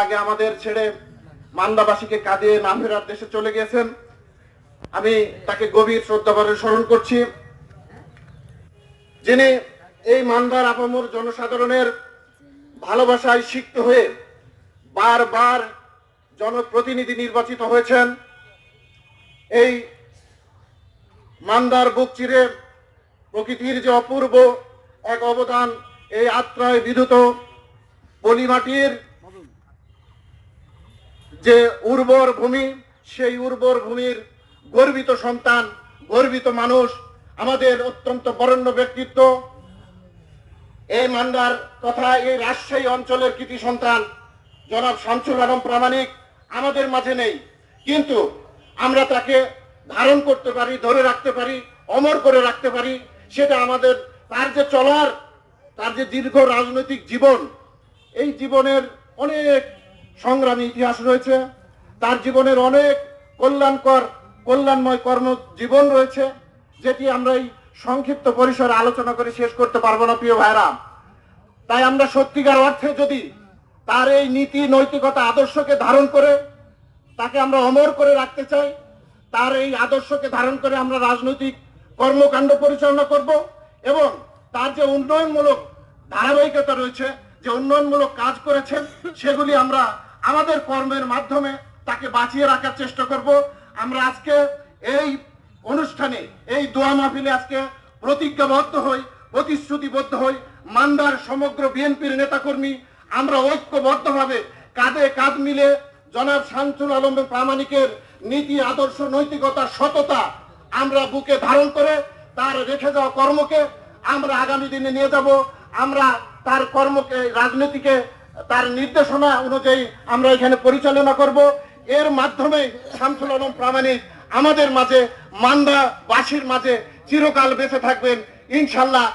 আগে আমাদের ছেড়ে মান্দাবাসীকে কাঁদিয়ে না ফেরার দেশে চলে গিয়েছেন। আমি তাকে গভীর শ্রদ্ধাভরে স্মরণ করছি। যিনি এই মান্দার আপামর জনসাধারণের ভালোবাসায় সিক্ত হয়ে বারবার জনপ্রতিনিধি নির্বাচিত হয়েছেন, এই মান্দার বুক চিরে প্রকৃতির যে অপূর্ব এক অবদান, এই আত্রায় বিধুত পলিমাটির যে উর্বর ভূমি, সেই উর্বর ভূমির গর্বিত সন্তান, গর্বিত মানুষ, আমাদের অত্যন্ত বরেণ্য ব্যক্তিত্ব এই মান্দার তথা এই রাজশাহী অঞ্চলের কৃতি সন্তান, জনাব শামসুল আলম প্রামাণিক, আমাদের মাঝে নেই। কিন্তু আমরা তাকে ধারণ করতে পারি, ধরে রাখতে পারি, অমর করে রাখতে পারি, সেটা আমাদের তার যে চলার, তার যে দীর্ঘ রাজনৈতিক জীবন, এই জীবনের অনেক সংগ্রামী ইতিহাস রয়েছে। তার জীবনের অনেক কল্যাণকর, কল্যাণময় কর্ম জীবন রয়েছে, যেটি আমরা এই সংক্ষিপ্ত পরিসরে আলোচনা করে শেষ করতে পারব না, প্রিয় ভাইরা তাই আমরা সত্যিকার অর্থে যদি তার এই নীতি, নৈতিকতা আদর্শকে ধারণ করে, তাকে আমরা অমর করে রাখতে চাই, তার এই আদর্শকে ধারণ করে আমরা রাজনৈতিক কর্মকাণ্ড পরিচালনা করব এবং তার যে উন্নয়নমূলক ধারাবাহিকতা রয়েছে যে উন্নয়নমূলক কাজ করেছেন, সেগুলি আমরা আমাদের কর্মের মাধ্যমে তাকে বাঁচিয়ে রাখার চেষ্টা করব। আমরা আজকে এই অনুষ্ঠানে, এই দোয়া মাহফিলে আজকে প্রতিজ্ঞাবদ্ধ হই, প্রতিশ্রুতিবদ্ধ হই। মান্দার সমগ্র বিএনপির নেতাকর্মী, আমরা ঐক্যবদ্ধভাবে কাঁধে কাঁধ মিলে জনাব শামসুল আলম প্রামাণিকের নীতি, আদর্শ, নৈতিকতা, সততা আমরা বুকে ধারণ করে তার রেখে যাওয়া কর্মকে আমরা আগামী দিনে নিয়ে যাব। আমরা তার কর্মকে, রাজনীতিকে, তার নির্দেশনা অনুযায়ী আমরা এখানে পরিচালনা করব। এর মাধ্যমে শামসুল আলম প্রামাণিক আমাদের মাঝে, মান্দাবাসীর মাঝে চিরকাল বেঁচে থাকবেন। ইনশাল্লাহ